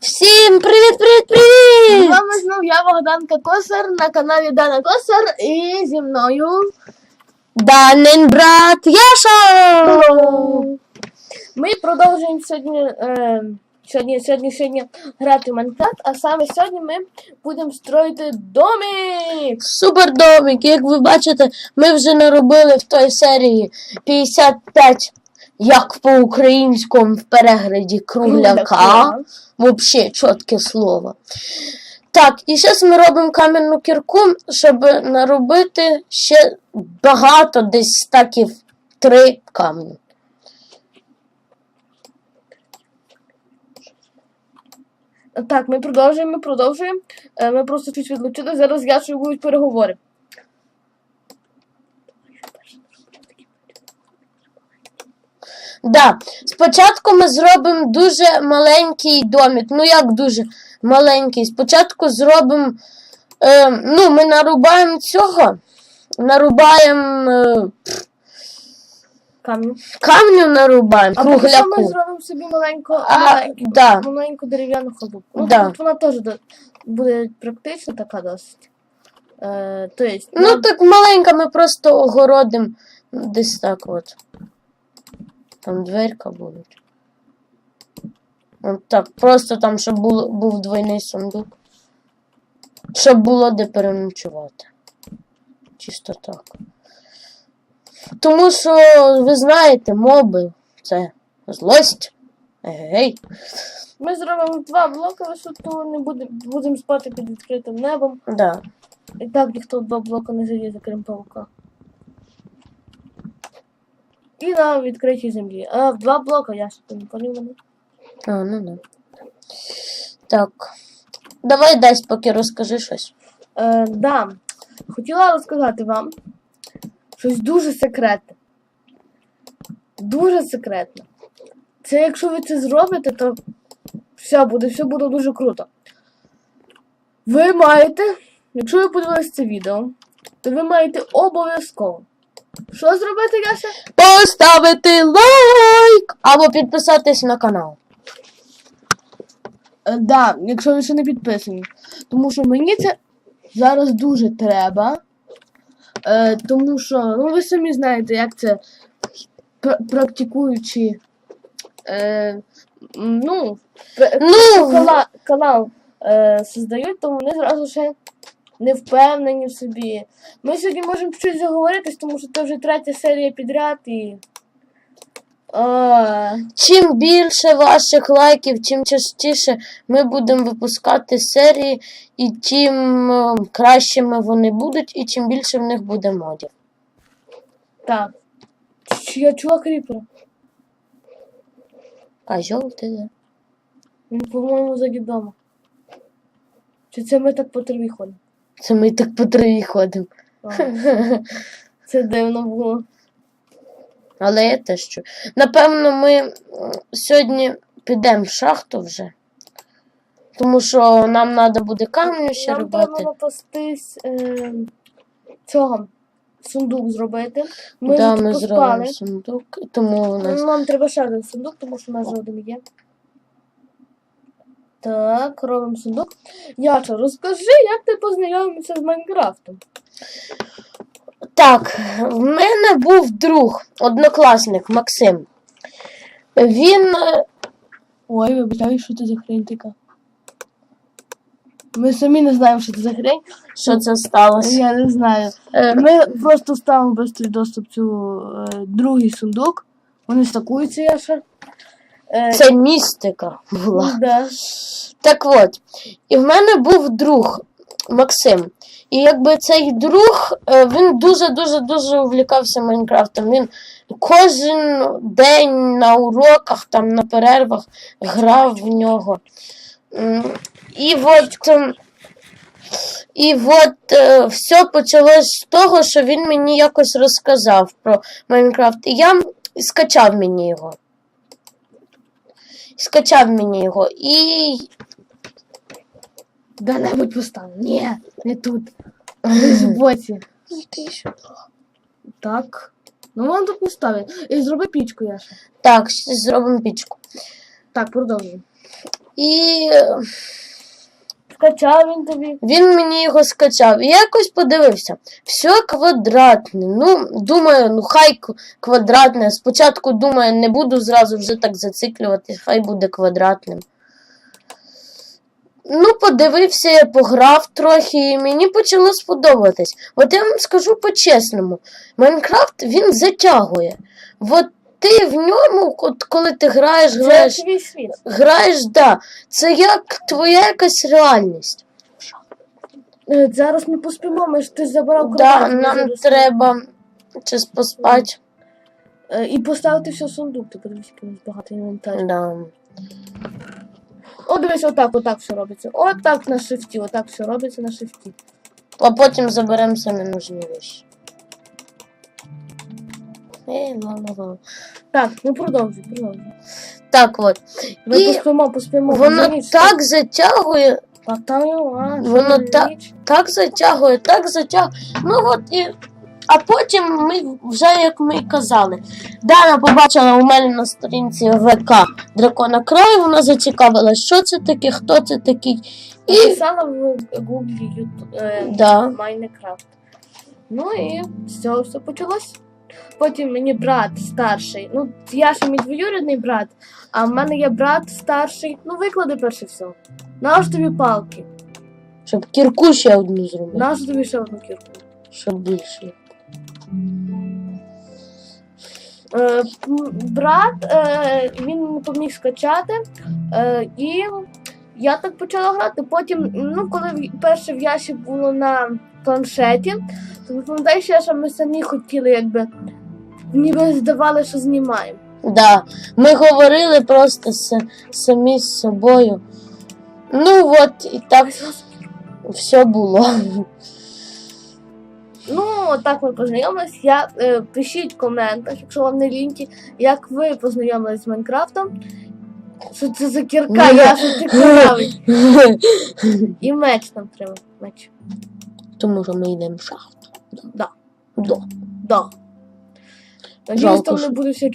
Всім привіт, привіт, З вами знов я Богданка Косар на каналі Дана Косар і зі мною Данин брат Яша! ми продовжуємо сьогодні, е, сьогодні, сьогодні, сьогодні грати в Майнкрафт, а саме сьогодні ми будемо строїти домик. Супер домик, як ви бачите, ми вже наробили в той серії 55, як по-українському в перегляді кругляка. Вообще чітке слово. Так, і зараз ми робимо кам'яну кірку, щоб наробити ще багато, десь стаків три камні. Так, ми продовжуємо, ми продовжуємо. Е, Ми просто чуть відлучили. Зараз я ще будуть переговори. Да. Спочатку ми зробимо дуже маленький домик. Ну як дуже маленький. Спочатку зробимо. Е, ну, ми нарубаємо цього. Нарубаємо е, Камінь. камню нарубаємо, А поки що ми кругляку. зробимо собі маленьку, А, маленьку, да. маленьку дерев'яну халупу. Ну, Да. тут вона теж до- буде практично така досить. Е, то есть, Ну нам- так маленька, ми просто огородимо десь так от. Там дверка буде. От так, просто там, щоб було, був двойний сундук. Щоб було де переночувати. Чисто так. Тому що, ви знаєте, моби це злость. Гей. Ми зробимо два блоки висоту, не будемо будемо спати під відкритим небом. Да. І так ніхто два блока не залізе, крім паука. І на відкритій землі. А в два блока я ж не поняв мене. А, ну да. Так. Давай десь поки розкажи щось. Е, да. Хотіла розказати вам щось дуже секретне. Дуже секретне. Це якщо ви це зробите, то все буде, все буде дуже круто. Ви маєте, якщо ви подивилися це відео, то ви маєте обов'язково. Що зробити, Яся? Поставити лайк або підписатись на канал. Е, да, якщо ви ще не підписані. Тому що мені це зараз дуже треба. Е, тому що, ну ви самі знаєте, як це пр- практикуючи. Е, ну, Ну, кала- канал е, создають, то вони зразу ще не впевнені в собі. Ми сьогодні можемо щось заговоритись, тому що це вже третя серія підряд і. А, чим більше ваших лайків, чим частіше ми будемо випускати серії, і тим кращими вони будуть, і чим більше в них буде модів. так. Я чула кріпера. Козьол ти де? Він, по-моєму, за дома. Чи це ми так по траві ходимо? Це ми так по траві ходимо. Це дивно було. Але те що. Напевно, ми сьогодні підемо в шахту вже. Тому що нам треба буде камню ще Нам треба робити. напастись е, цього сундук зробити. Ми да, ми зробимо сундук, тому у нас. Нам треба ще один сундук, тому що у нас один є. Так, робимо сундук. Яча, розкажи, як ти познайомився з Майнкрафтом? Так, в мене був друг, однокласник Максим. Він. е, Ой, вибачай, що це за хрень така? Ми самі не знаємо, що це за хрень. Що це сталося? Я не знаю. Е, Ми просто ставимо швидкий доступ цю е, другий сундук. Вони стакуються, Яша. Е, Це містика була. да. Так от, і в мене був друг Максим. І якби цей друг, е, він дуже-дуже дуже увлікався Майнкрафтом. Він кожен день на уроках, там на перервах грав в нього. І от, ем, і от е, все почалось з того, що він мені якось розказав про Майнкрафт. І я скачав мені його. Скачав мені його. І Де-небудь постав. Ні, не тут. Десь в боці. Так. Ну вон тут поставить. І зроби пічку, Яша. Так, зробимо пічку. Так, продовжуй. І Скачав він тобі. він мені його скачав. І я якось подивився. Все квадратне. Ну, думаю, ну хай квадратне. Спочатку думаю, не буду зразу вже так зациклювати, хай буде квадратним. Ну, подивився, я пограв трохи, і мені почало сподобатись. От я вам скажу по-чесному, Майнкрафт він затягує. От ти в ньому, от коли ти граєш, граєш, твій світ. граєш, да. Це як твоя якась реальність. Е, Зараз ми поспимо, ми ж ти забрав Да, ми нам зараз- треба щось поспати. Е, І поставити все в сундук, ти подивись, який багато інвентарю. Да. О, дивись, отак, отак все робиться. Отак на шифті, отак все робиться на шифті. А потім заберемо самі нужні речі. Ей, ла-ла-ла. Так, ну продовжуй, продовжуй. Так от. Ми І поспимо, поспимо. Воно ніч. так затягує, Так, там його, а, Воно так- ніч? так затягує, так затягує. Ну от і. А потім ми вже, як ми казали, Дана побачила у мене на сторінці ВК Дракона Край, вона зацікавилась, що це таке, хто це такий. І Написала в гуглі е, да, Майнкрафт. Ну і цього все почалось. Потім мені брат старший. Ну, я ж мій двоюрідний брат, а в мене є брат старший. Ну, виклади перше все. Наш тобі палки. щоб кірку ще одну зробити, Наш тобі ще одну кірку. щоб більше. Брат, е, він не поміг скачати. Е, і я так почала грати. Потім, ну, коли перше в Яші було на планшеті, то пам'ятаєш, Яша, ми самі хотіли, якби ніби здавали, що знімаємо. Да, ми говорили просто самі з собою. Ну от і так все було. Ну, так ми познайомились. Я, е, пишіть в коментах, якщо вам не ліньки, як ви познайомились з Майнкрафтом. Що це за кірка, я що це кравий. І меч там треба. Меч. Тому що ми йдемо в шахту. Да. Да. Да. Надіюсь, Жалко, там не що- буде всяких